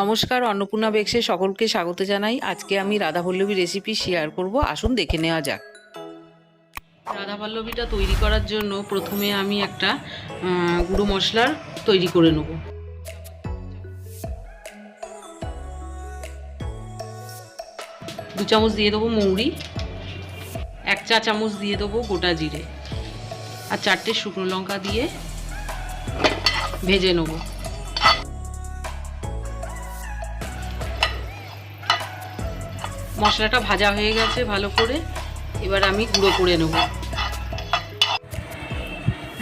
নমস্কার, অন্নপূর্ণা বেক্সে সকলকে স্বাগত জানাই। আজকে আমি রাধাবল্লভী রেসিপি শেয়ার করব। আসুন দেখে নেওয়া যাক। রাধাবল্লভীটা তৈরি করার জন্য প্রথমে আমি একটা গুঁড়ো মশলার তৈরি করে নেব। দু চামচ দিয়ে দেবো মৌরি, এক চা চামচ দিয়ে দেবো গোটা জিরে, আর চারটে শুকনো লঙ্কা দিয়ে ভেজে নেব। মশলাটা ভাজা হয়ে গেছে ভালো করে। এবার আমি গুঁড়ো করে নেব।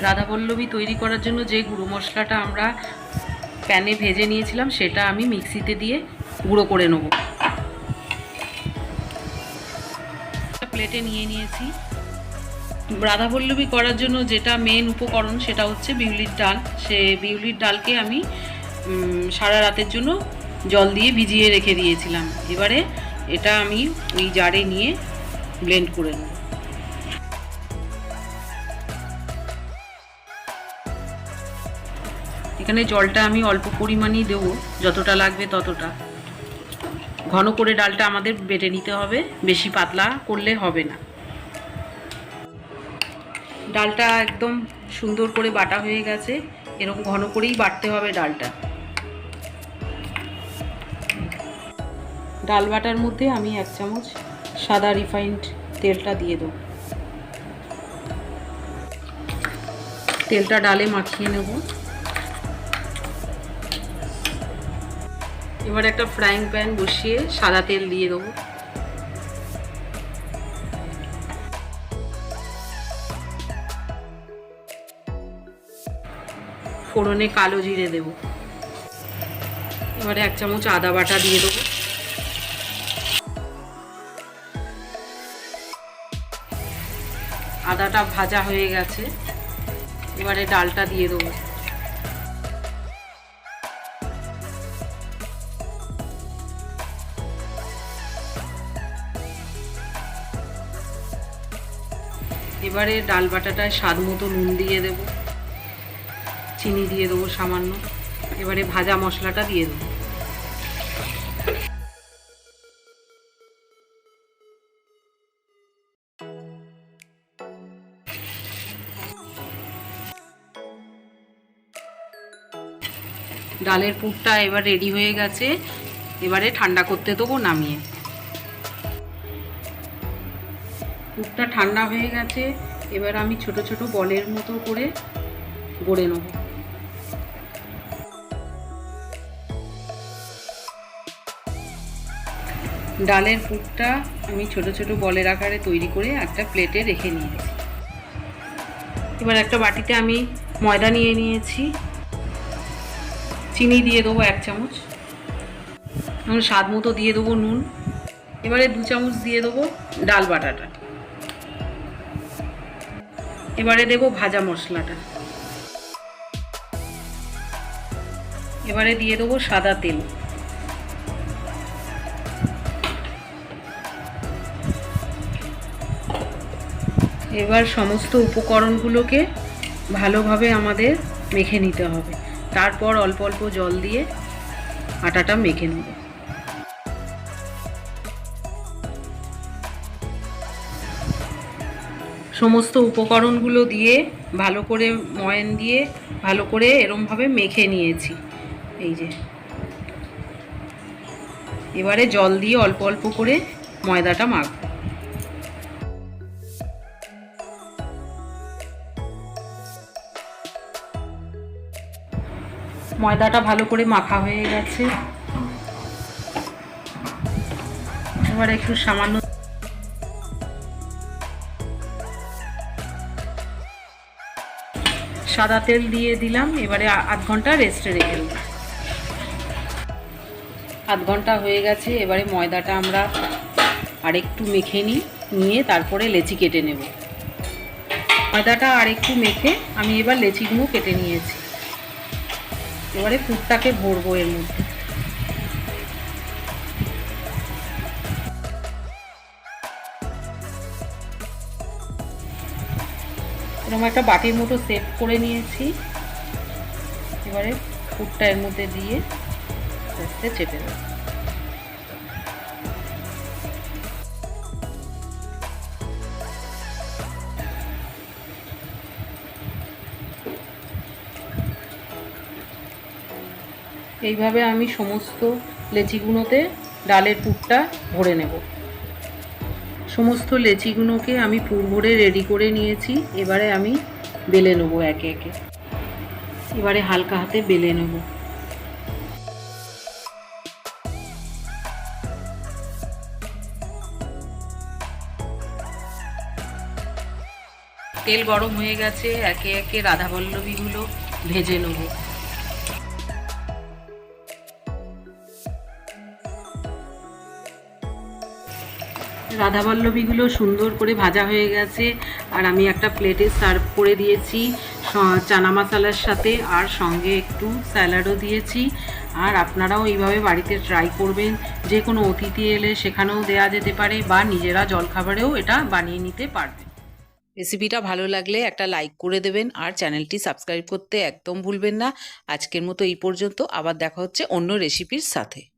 রাধাবল্লভী তৈরি করার জন্য যে গুঁড়ো মশলাটা আমরা প্যানে ভেজে নিয়েছিলাম, সেটা আমি মিক্সিতে দিয়ে গুঁড়ো করে নেব। প্লেটে নিয়ে নিয়েছি। রাধাবল্লভী করার জন্য যেটা মেন উপকরণ, সেটা হচ্ছে বিউলির ডাল। সে বিউলির ডালকে আমি সারা রাতের জন্য জল দিয়ে ভিজিয়ে রেখে দিয়েছিলাম। এবারে এটা আমি ওই জারে নিয়ে ব্লেন্ড করে নেব। এখানে জলটা আমি অল্প পরিমাণেই দেবো, যতটা লাগবে ততটা। ঘন করে ডালটা আমাদের বেটে নিতে হবে, বেশি পাতলা করলে হবে না। ডালটা একদম সুন্দর করে বাটা হয়ে গেছে, এরকম ঘন করেই বাটতে হবে ডালটা। ডাল বাটার মধ্যে আমি এক চামচ সাদা রিফাইন্ড তেলটা দিয়ে দেবো। তেলটা ডালে মাখিয়ে নেব। এবার একটা ফ্রাইং প্যান বসিয়ে সাদা তেল দিয়ে দেবো। ফোড়নে কালো জিরে দেব। এবারে এক চামচ আদা বাটা দিয়ে দেবো। আদাটা ভাজা হয়ে গেছে। এবারে ডালটা দিয়ে দেবো। এবারে ডাল বাটাটায় স্বাদ মতো নুন দিয়ে দেব। চিনি দিয়ে দেবো সামান্য। এবারে ভাজা মশলাটা দিয়ে দেবো। ডালের পুরটা এবার রেডি হয়ে গেছে। এবারে ঠান্ডা করতে দেবো নামিয়ে। পুরটা ঠান্ডা হয়ে গেছে। এবার আমি ছোট ছোট বলের মতো করে গড়ে নেব। ডালের পুরটা আমি ছোট ছোট বলের আকারে তৈরি করে একটা প্লেটে রেখে নিয়েছি। এবার একটা বাটিতে আমি ময়দা নিয়ে নিয়েছি। চিনি দিয়ে দেবো এক চামচ। এবং স্বাদ মতো দিয়ে দেবো নুন। এবারে দু চামচ দিয়ে দেবো ডাল বাটাটা। এবারে দেবো ভাজা মশলাটা। এবারে দিয়ে দেবো সাদা তেল। এবার সমস্ত উপকরণগুলোকে ভালোভাবে আমাদের মেখে নিতে হবে। তারপর অল্প অল্প জল দিয়ে আটাটা মেখে নেব। সমস্ত উপকরণগুলো দিয়ে ভালো করে ময়ান দিয়ে ভালো করে এরমভাবে মেখে নিয়েছি। এই যে। এবারে জল দিয়ে অল্প অল্প করে ময়দাটা মাখবো। ময়দাটা ভালো করে মাখা হয়ে গেছে। এবার একটু সামান্য সাদা তেল দিয়ে দিলাম, এবারে আধ ঘণ্টা রেস্টে রেখে দেবো। আধ ঘণ্টা হয়ে গেছে, এবারে ময়দাটা আমরা আরেকটু মেখে নিই, নিয়ে তারপরে লেচি কেটে নেব। ময়দাটা আরেকটু মেখে আমি এবার লেচিগুলো কেটে নিয়েছি। এবারে পুরটাকে ভরবো এর মধ্যে। এরকম একটা বাটির মতো সেট করে নিয়েছি। এবারে পুরটা এর মধ্যে দিয়ে চেপে দেবো এইভাবে আমি সমস্ত লেচিগুলোতে ডালের পুরটা ভরে নেব। সমস্ত লেচিগুলোকে আমি পুর ভরে রেডি করে নিয়েছি। এবারে আমি বেলে নেব একে একে। এবারে হালকা হাতে বেলে নেব। তেল গরম হয়ে গেছে। একে একে রাধাবল্লভীগুলো ভেজে নেব। রাধাবল্লভীগুলো সুন্দর করে ভাজা হয়ে গেছে। আর আমি একটা প্লেটে সার্ভ করে দিয়েছি। চানা মশালার সাথে আর সঙ্গে একটু স্যালাডও দিয়েছি। আর আপনারাও এইভাবে বাড়িতে ট্রাই করবেন। যে কোনো অতিথি এলে সেখানেও দেয়া যেতে পারে বা নিজেরা জলখাবারেও এটা বানিয়ে নিতে পারবেন। রেসিপিটা ভালো লাগলে একটা লাইক করে দেবেন আর চ্যানেলটি সাবস্ক্রাইব করতে একদম ভুলবেন না। আজকের মতো এই পর্যন্ত। আবার দেখা হচ্ছে অন্য রেসিপির সাথে।